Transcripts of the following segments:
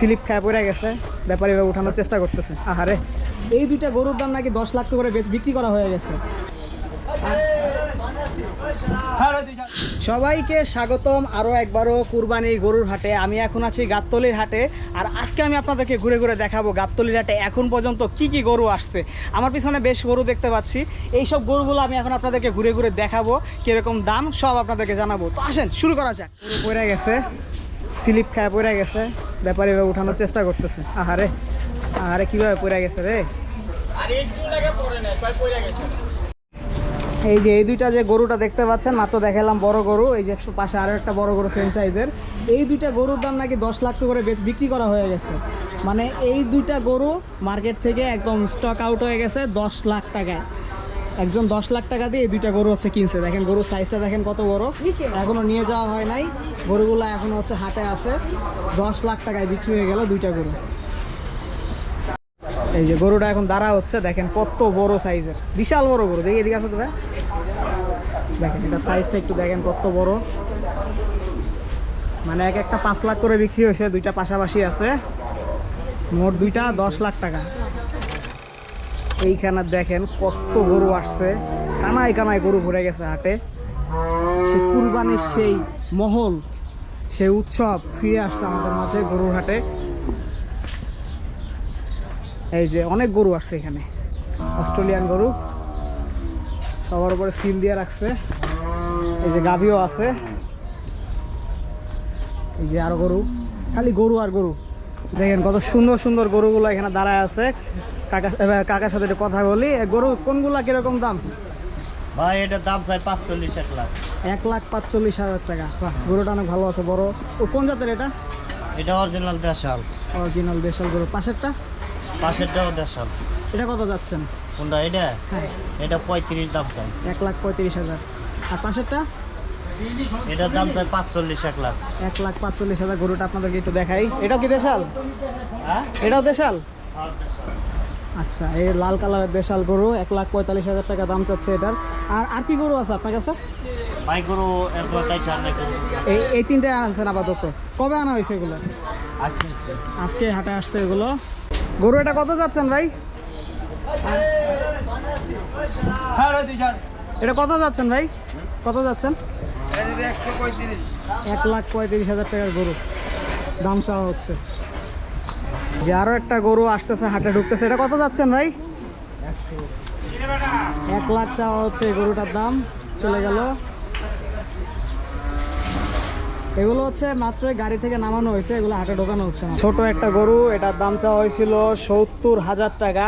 Slip খায়, পড়ে গেছে। ব্যাপারী উঠানোর চেষ্টা করতেছে। আহারে। এই দুইটা গরুর দাম নাকি দশ লাখ করে বেচ- বিক্রি করা হয়ে গেছে। সবাইকে স্বাগতম আরও একবারও কুরবানির গরুর হাটে। আমি এখন আছি গাবতলির হাটে। আর আজকে আমি আপনাদেরকে ঘুরে ঘুরে দেখাবো গাবতলির হাটে এখন পর্যন্ত কি কি গরু আসছে। আমার পিছনে বেশ গরু দেখতে পাচ্ছি। এই সব গরুগুলো আমি এখন আপনাদেরকে ঘুরে ঘুরে দেখাবো, কীরকম দাম সব আপনাদেরকে জানাব। তো আসেন, শুরু করা যাক। পড়ে গেছে। স্লিপ খায় পড়ে গেছে। ব্যাপারী এবার উঠানোর চেষ্টা করতেছে। আহারে আহারে কীভাবে পড়ে গেছে রে? এই যে এই দুইটা যে গরুটা দেখতে পাচ্ছেন মাত্র দেখালাম বড় গরু এই যে পাশে আরও একটা বড় গরু সেম সাইজের এই দুইটা গরুর দাম নাকি দশ লাখ করে বেশ বিক্রি করা হয়ে গেছে। মানে এই দুইটা গরু মার্কেট থেকে একদম স্টক আউট হয়ে গেছে দশ লাখ টাকায়। একজন দশ লাখ টাকা দিয়ে এই দুইটা গরু হচ্ছে কিনছে। দেখেন গরুর সাইজটা দেখেন কত বড়। এখনও নিয়ে যাওয়া হয় নাই। গরুগুলো এখনও হচ্ছে হাটে আছে। দশ লাখ টাকায় বিক্রি হয়ে গেল দুইটা গরু। এই যে গরুটা এখন দাঁড়া হচ্ছে দেখেন কত বড় সাইজের বিশাল বড় গরু। দেখি এদিকে আসো তো। দেখেন এটা সাইজটা একটু দেখেন কত বড়। মানে এক একটা পাঁচ লাখ করে বিক্রি হয়েছে দুইটা পাশাপাশি আছে। মোট দুইটা দশ লাখ টাকা। এইখানে দেখেন কত গরু আসছে। কানায় কানায় গরু ভরে গেছে হাটে। সে কুরবানির সেই মহল সেই উৎসব ফিরে আসছে আমাদের মাঝে গরুর হাটে। এই যে অনেক গরু আসছে এখানে। অস্ট্রেলিয়ান গরু। সবার উপরে সিল দিয়ে রাখছে। এই যে গাভিও আছে। এই যে আরও গরু। খালি গরু আর গরু। দেখেন কত সুন্দর সুন্দর গরুগুলো এখানে দাঁড়ায় আছে। কাকা কাকার সাথে কথা বলি। গরু কোনগুলা কীরকম দাম? ভাই এটার দাম চাই পাঁচচল্লিশ এক লাখ। এক লাখ পাঁচচল্লিশ হাজার টাকা। গরুটা অনেক ভালো আছে বড়। ও কোন জাতের এটা? এটা অরিজিনাল দেশাল। অরিজিনাল দেশাল গরু। পাশেরটা? পাশেরটাও দেশাল। এটা কত যাচ্ছেন? কোনটা এটা? হ্যাঁ। এটা পঁয়ত্রিশ দাম চাই। এক লাখ পঁয়ত্রিশ হাজার। আর পাশেরটা? এটার দাম চাই পাঁচচল্লিশ এক লাখ। এক লাখ পাঁচচল্লিশ হাজার গরুটা আপনাদেরকে একটু দেখাই। এটা কি দেশাল? হ্যাঁ? এটাও দেশাল? আচ্ছা এই লাল কালারের দেশাল গরু এক লাখ পঁয়তাল্লিশ হাজার টাকা দাম চাচ্ছে এটার। আর আর কি গরু আছে আপনার কাছে? ভাই গরু এই এই তিনটে আনছেন আপাতত। কবে আনা হয়েছে এগুলো? আজকে হাটে আসছে এগুলো। গরু এটা কত যাচ্ছেন ভাই? এটা কত যাচ্ছেন ভাই? কত যাচ্ছেন? এক লাখ পঁয়ত্রিশ হাজার টাকার গরু। দাম চাওয়া হচ্ছে। যে আরও একটা গরু আসতেছে, হাটে ঢুকতেছে, এটা কত যাচ্ছেন ভাই? এক লাখ চাওয়া হচ্ছে গরুটার দাম, চলে গেল। এগুলো হচ্ছে মাত্র গাড়ি থেকে নামানো হয়েছে, এগুলো হাটে ঢোকানো হচ্ছে না। ছোট একটা গরু, এটার দাম চাওয়া হয়েছিল সত্তর হাজার টাকা।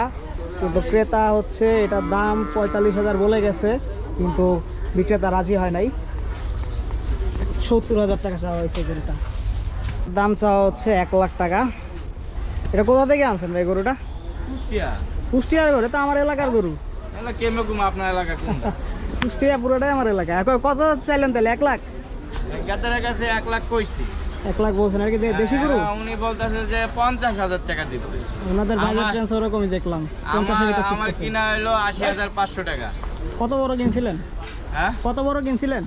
কিন্তু ক্রেতা হচ্ছে, এটার দাম পঁয়তাল্লিশ হাজার বলে গেছে, কিন্তু বিক্রেতা রাজি হয় নাই। সত্তর হাজার টাকা চাওয়া হয়েছে গরুটা। দাম চাওয়া হচ্ছে এক লাখ টাকা। এটা কোথা থেকে আনছেন ভাই গরুটা? কুষ্টিয়া। কুষ্টিয়ার গরু এটা আমার এলাকার গরু। আপনার এলাকা কুষ্টিয়া পুরোটাই আমার এলাকা। এখন কত চাইলেন তাহলে এক লাখ? গাদারের কাছে এক লাখ কইছি। এক লাখ বলছেন আর কি দেশি গরু? হ্যাঁ, উনি বলতেছে যে পঞ্চাশ হাজার টাকা দিব। ওনাদের বাজার ট্রেন্স ওরকমই দেখলাম। পঞ্চাশের আমার আমার কিনা হলো আশি হাজার পাঁচশো টাকা। কত বড় কিনছিলেন? হ্যাঁ? কত বড় কিনছিলেন?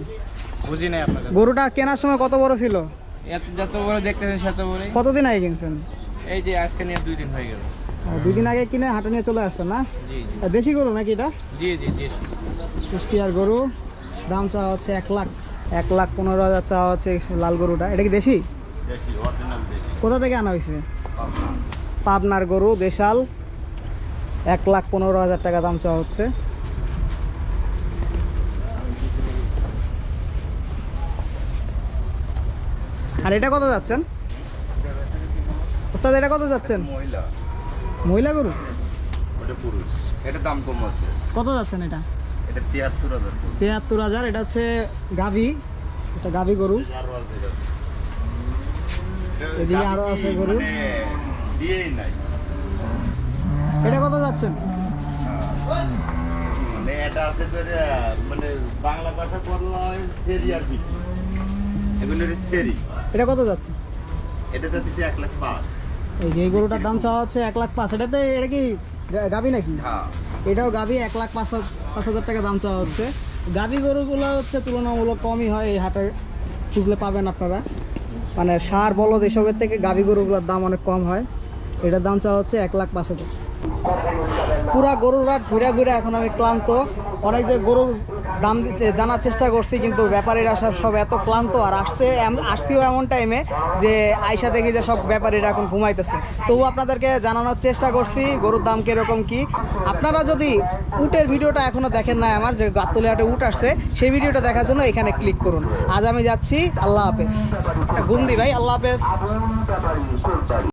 বুঝি নাই আপনার গরুটা কেনার সময় কত বড় ছিল? এত যত বড় দেখতেছেন সেত বড় কতদিন আগে কিনছেন? এই যে আজকে নিয়ে দুই দিন হয়ে গেল। দুই দিন আগে কিনে হাটে নিয়ে চলে আসছেন না? দেশি গরু নাকি এটা? জি জি জি। কুষ্টিয়ার গরু। দাম চাওয়া হচ্ছে এক লাখ। এক লাখ পনেরো হাজার চাওয়া হচ্ছে লাল গরুটা। এটা কি দেশি? দেশি দেশি। কোথা থেকে আনা হয়েছে? পাবনার গরু দেশাল। এক লাখ পনেরো হাজার টাকা দাম চাওয়া হচ্ছে। আর এটা কত যাচ্ছেন? ওস্তাদ এটা কত যাচ্ছেন? মহিলা। মহিলা গরু? ওটা পুরুষ। এটা দাম কম আছে। কত যাচ্ছেন এটা? এটা তিয়াত্তর হাজার। তিয়াত্তর হাজার এটা হচ্ছে গাভি। এটা গাভি গরু। এটা। এটা। এদিকে আরও আছে গরু। মানে দিয়েই নাই। এটা কত যাচ্ছেন? মানে এটা আছে মানে বাংলা ভাষা করলে হয় সেরি সেরি এটা কত যাচ্ছে? এটা যাচ্ছে এক লাখ পাঁচ। এই যে এই গরুটার দাম চাওয়া হচ্ছে এক লাখ পাঁচ। এটাতে এটা কি নাকি? হ্যাঁ। এটাও গাভি এক লাখ পাঁচ পাঁচ হাজার টাকা দাম চাওয়া হচ্ছে। গরুগুলো হচ্ছে তুলনামূলক কমই হয় এই হাটে। খুঁজলে পাবেন আপনারা। মানে সার বলদ এসবের থেকে গাভী গরুগুলোর দাম অনেক কম হয়। এটার দাম চাওয়া হচ্ছে এক লাখ পাঁচ হাজার। পুরা গরুর হাট ঘুরে ঘুরে এখন আমি ক্লান্ত। অনেক যে গরুর দাম জানার চেষ্টা করছি, কিন্তু ব্যাপারীরা সব সব এত ক্লান্ত। আর আসছে আসছিও এমন টাইমে যে আয়সা দেখি যে সব ব্যাপারীরা এখন ঘুমাইতেছে। তবু আপনাদেরকে জানানোর চেষ্টা করছি, গরুর দাম কীরকম কি। আপনারা যদি উটের ভিডিওটা এখনও দেখেন না আমার, যে গাতুলে হাটে উট আসছে, সেই ভিডিওটা দেখার জন্য এখানে ক্লিক করুন। আজ আমি যাচ্ছি, আল্লাহ হাফেজ। গুন্দি ভাই, আল্লাহ হাফেজ।